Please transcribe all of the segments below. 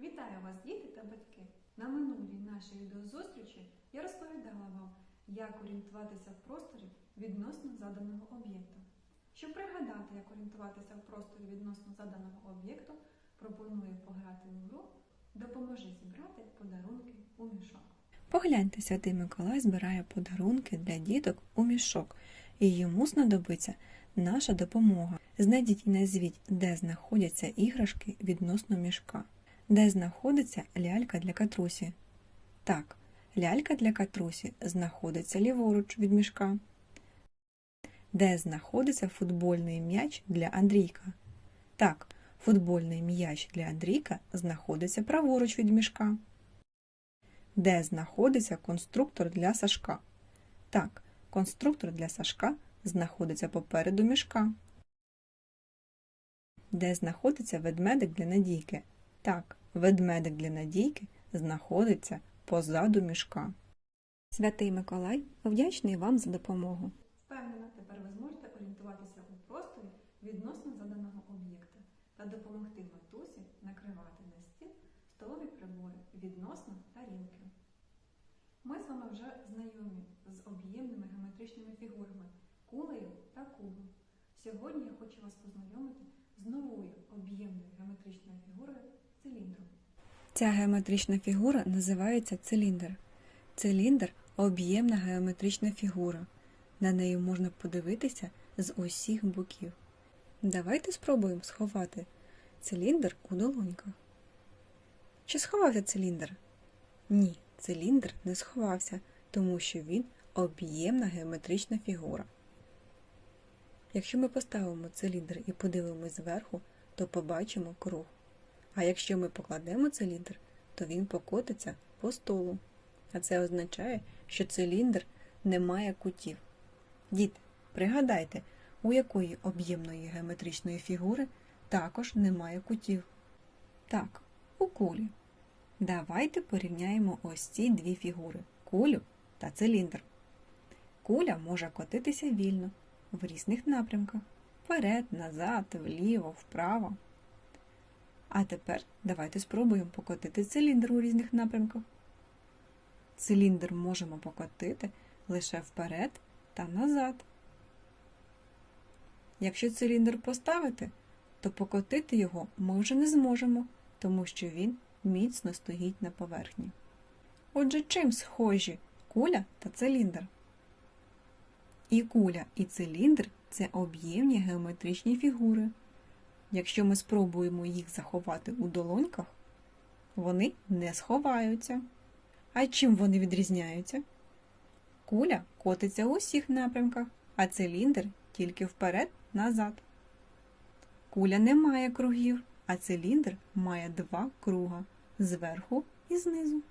Вітаю вас, діти та батьки! На минулій нашій відеозустрічі я розповідала вам, як орієнтуватися в просторі відносно заданого об'єкту. Щоб пригадати, як орієнтуватися в просторі відносно заданого об'єкту, пропоную пограти в гру Допоможи зібрати подарунки у мішок. Погляньте, святий Миколай збирає подарунки для діток у мішок, і йому знадобиться наша допомога. Знайдіть і назвіть, де знаходяться іграшки відносно мішка, де знаходиться лялька для катрусі. Так, лялька для катрусі знаходиться ліворуч від мішка. Де знаходиться футбольний м'яч для Андрійка? Так, футбольний м'яч для Андрійка знаходиться праворуч від мішка. Де знаходиться конструктор для Сашка? Так, конструктор для Сашка знаходиться попереду мішка. Де знаходиться ведмедик для Надійки? Так, ведмедик для Надійки знаходиться позаду мішка. Святий Миколай вдячний вам за допомогу. Впевнена, тепер ви зможете орієнтуватися у просторі відносно заданого об'єкта та допомогти матусі накривати на стіл столові прибори відносно тарілки. Ми з вами вже знайомі з об'ємними геометричними фігурами кулею та кубом. Сьогодні я хочу вас познайомити з новою об'ємною геометричною фігурою циліндром. Ця геометрична фігура називається циліндр. Циліндр об'ємна геометрична фігура. На неї можна подивитися з усіх боків. Давайте спробуємо сховати циліндр у долоньках. Чи сховався циліндр? Ні, циліндр не сховався, тому що він об'ємна геометрична фігура. Якщо ми поставимо циліндр і подивимось зверху, то побачимо круг. А якщо ми покладемо циліндр, то він покотиться по столу. А це означає, що циліндр не має кутів. Діти, пригадайте, у якої об'ємної геометричної фігури також немає кутів. Так, у кулі. Давайте порівняємо ось ці дві фігури кулю та циліндр. Куля може котитися вільно в різних напрямках вперед, назад, вліво, вправо. А тепер давайте спробуємо покотити циліндр у різних напрямках. Циліндр можемо покотити лише вперед та назад. Якщо циліндр поставити, то покотити його ми вже не зможемо, тому що він міцно стоїть на поверхні. Отже, чим схожі куля та циліндр? І куля, і циліндр це об'ємні геометричні фігури. Якщо ми спробуємо їх заховати у долоньках, вони не сховаються. А чим вони відрізняються? Куля котиться у всіх напрямках, а циліндр тільки вперед назад. Куля не має кругів, а циліндр має два круга зверху і знизу.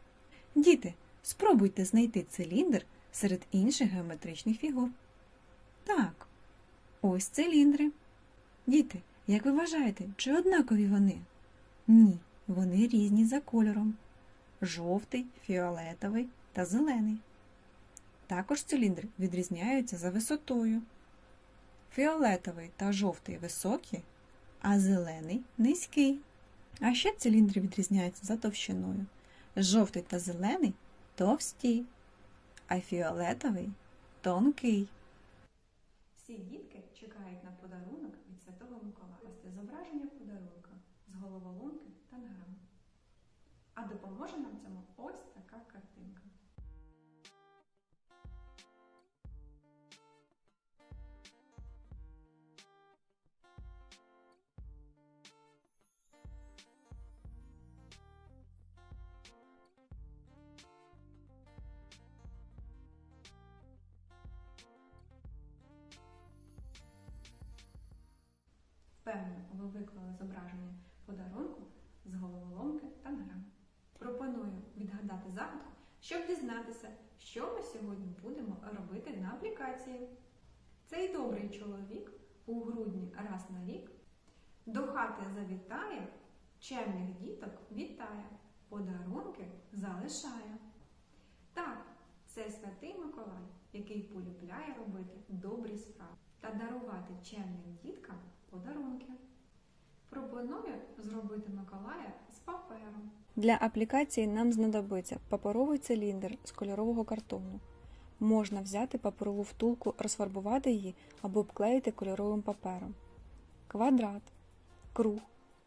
Діти, спробуйте знайти циліндр серед інших геометричних фігур. Так, ось циліндри. Діти, як ви вважаєте, чи однакові вони? Ні, вони різні за кольором жовтий, фіолетовий та зелений. Також циліндри відрізняються за висотою. Фіолетовий та жовтий високі, а зелений низький. А ще циліндри відрізняються за товщиною. Жовтий та зелений товсті, а фіолетовий тонкий. Всі дітки чекають на подарунок від Святого Миколая. Це зображення подарунка з головоломки та грам. А допоможе нам цьому ось така картинка. Впевнено, ви виклали зображення подарунку з головоломки та грами. Пропоную відгадати загадку, щоб дізнатися, що ми сьогодні будемо робити на аплікації. Цей добрий чоловік у грудні раз на рік до хати завітає, чемних діток вітає, подарунки залишає. Святий Миколай, який полюбляє робити добрі справи та дарувати чемним діткам подарунки. Пропоную зробити Миколая з папером. Для аплікації нам знадобиться паперовий циліндр з кольорового картону. Можна взяти паперову втулку, розфарбувати її або обклеїти кольоровим папером. Квадрат, круг,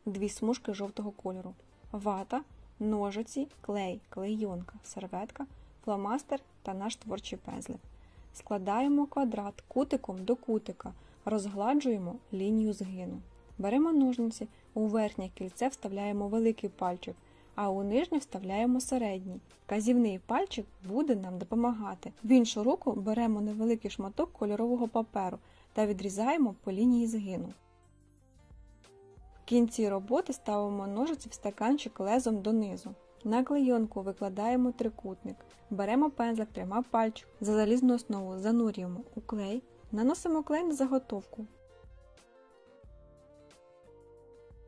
дві смужки жовтого кольору, вата, ножиці, клей, клейонка, серветка, фломастер та наш творчий пензлик. Складаємо квадрат кутиком до кутика, розгладжуємо лінію згину. Беремо ножниці, у верхнє кільце вставляємо великий пальчик, а у нижнє вставляємо середній. Казівний пальчик буде нам допомагати. В іншу руку беремо невеликий шматок кольорового паперу та відрізаємо по лінії згину. В кінці роботи ставимо ножиці в стаканчик лезом донизу. На клейонку викладаємо трикутник. Беремо пензлик трьома пальчиками, за залізну основу занурюємо у клей, наносимо клей на заготовку.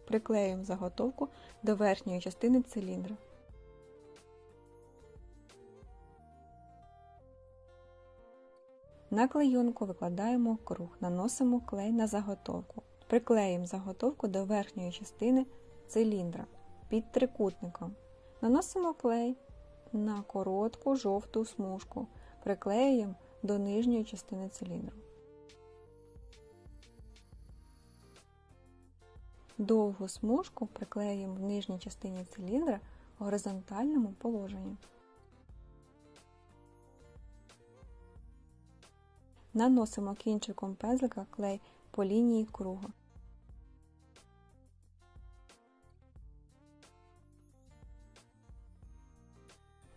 Приклеюємо заготовку до верхньої частини циліндра. На клейонку викладаємо круг, наносимо клей на заготовку. Приклеїмо заготовку до верхньої частини циліндра під трикутником. Наносимо клей на коротку жовту смужку. Приклеюємо до нижньої частини циліндру. Довгу смужку приклеюємо в нижній частині циліндра в горизонтальному положенні. Наносимо кінчиком пензлика клей по лінії круга.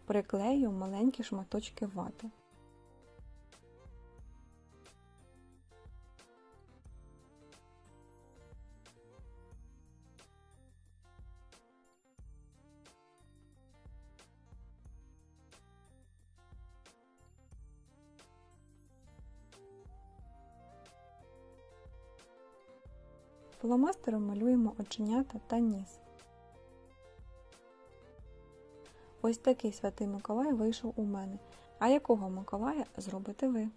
Приклею маленькі шматочки вати. Фломастером малюємо оченята та ніс. Ось такий святий Миколай вийшов у мене. А якого Миколая зробите ви?